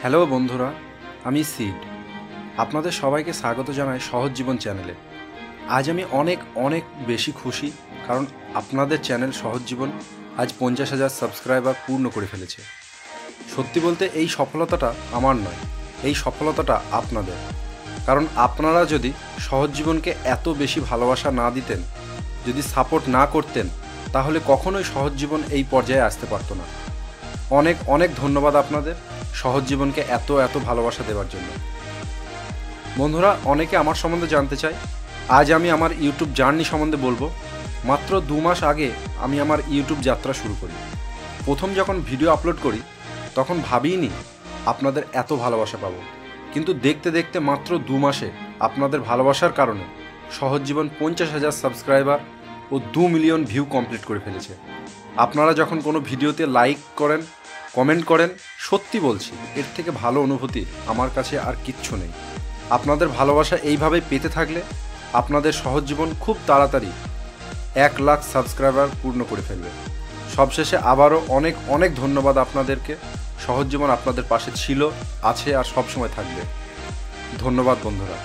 Hello বন্ধুরা, আমি seed. আপনাদের সবাইকে স্বাগত জানাই সহজ জীবন চ্যানেলে। আজ আমি অনেক অনেক বেশি খুশি কারণ আপনাদের চ্যানেল সহজ জীবন আজ পঞ্চাশ হাজার সাবস্ক্রাইবার পূর্ণ করে ফেলেছে। সত্যি বলতে এই সফলতাটা আমার নয়, এই সফলতাটা আপনাদের। কারণ আপনারা যদি সহজ জীবনকে এত বেশি ভালোবাসা না দিতেন, যদি সাপোর্ট না করতেন, তাহলে কখনোই সহজ জীবন এই পর্যায়ে আসতে পারতো না। অনেক অনেক ধন্যবাদ আপনাদের। সহজ জীবনকে এত এত ভালোবাসা দেওয়ার জন্য। বন্ধুরা, অনেকে আমার সম্বন্ধে জানতে চায়। আজ আমি আমার ইউটিউব জার্নি সম্বন্ধে বলব। মাত্র দু মাস আগে আমি আমার ইউটিউব যাত্রা শুরু করি। প্রথম যখন ভিডিও আপলোড করি, তখন ভাবিনি আপনাদের এত ভালোবাসা পাবো। কিন্তু দেখতে দেখতে মাত্র দু মাসে আপনাদের ভালোবাসার কারণে সহজ জীবন পঞ্চাশ হাজার সাবস্ক্রাইবার ও দু মিলিয়ন ভিউ কমপ্লিট করে ফেলেছে। আপনারা যখন কোনো ভিডিওতে লাইক করেন কমেন্ট করেন, সত্যি বলছি, এর থেকে ভালো অনুভূতি আমার কাছে আর কিচ্ছু নেই। আপনাদের ভালোবাসা এইভাবে পেতে থাকলে আপনাদের সহজ জীবন খুব তাড়াতাড়ি এক লাখ সাবস্ক্রাইবার পূর্ণ করে ফেলবে। সবশেষে আবারও অনেক অনেক ধন্যবাদ আপনাদেরকে। সহজ জীবন আপনাদের পাশে ছিল, আছে আর সবসময় থাকবে। ধন্যবাদ বন্ধুরা।